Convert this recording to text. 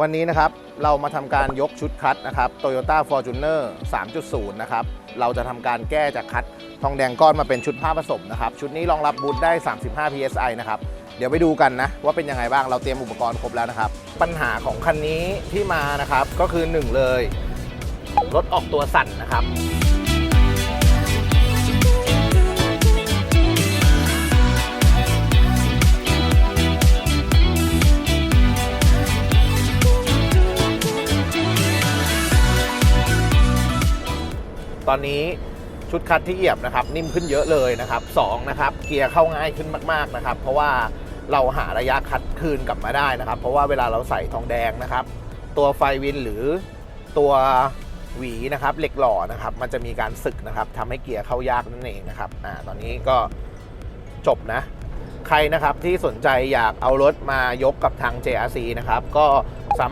วันนี้นะครับเรามาทำการยกชุดคัดนะครับ Toyota Fortuner 3.0 นะครับ เราจะทำการแก้จากคัดทองแดงก้อนมาเป็นชุดผ้าผสมนะครับ ชุดนี้รองรับบูทได้ 35 psi นะครับ เดี๋ยวไปดูกันนะ ว่าเป็นยังไงบ้างเราเตรียมอุปกรณ์ครบแล้วนะครับ ปัญหาของคันนี้ที่มานะครับก็คือ 1 เลย รถออกตัวสั่นนะครับ ตอนนี้ชุดคัดที่เหยียบนะครับนิ่มขึ้นเยอะเลยนะครับสองนะครับเกียร์เข้าง่ายขึ้นมากๆนะครับ เพราะว่าเราหาระยะคัดคืนกลับมาได้นะครับ เพราะว่าเวลาเราใส่ทองแดงนะครับ ตัวไฟวินหรือตัวหวีนะครับเหล็กหล่อนะครับ มันจะมีการสึกนะครับทำให้เกียร์เข้ายากนั่นเองนะครับอ่าตอนนี้ก็จบนะ ใครนะครับที่สนใจอยากเอารถมายกกับทาง JRC นะครับก็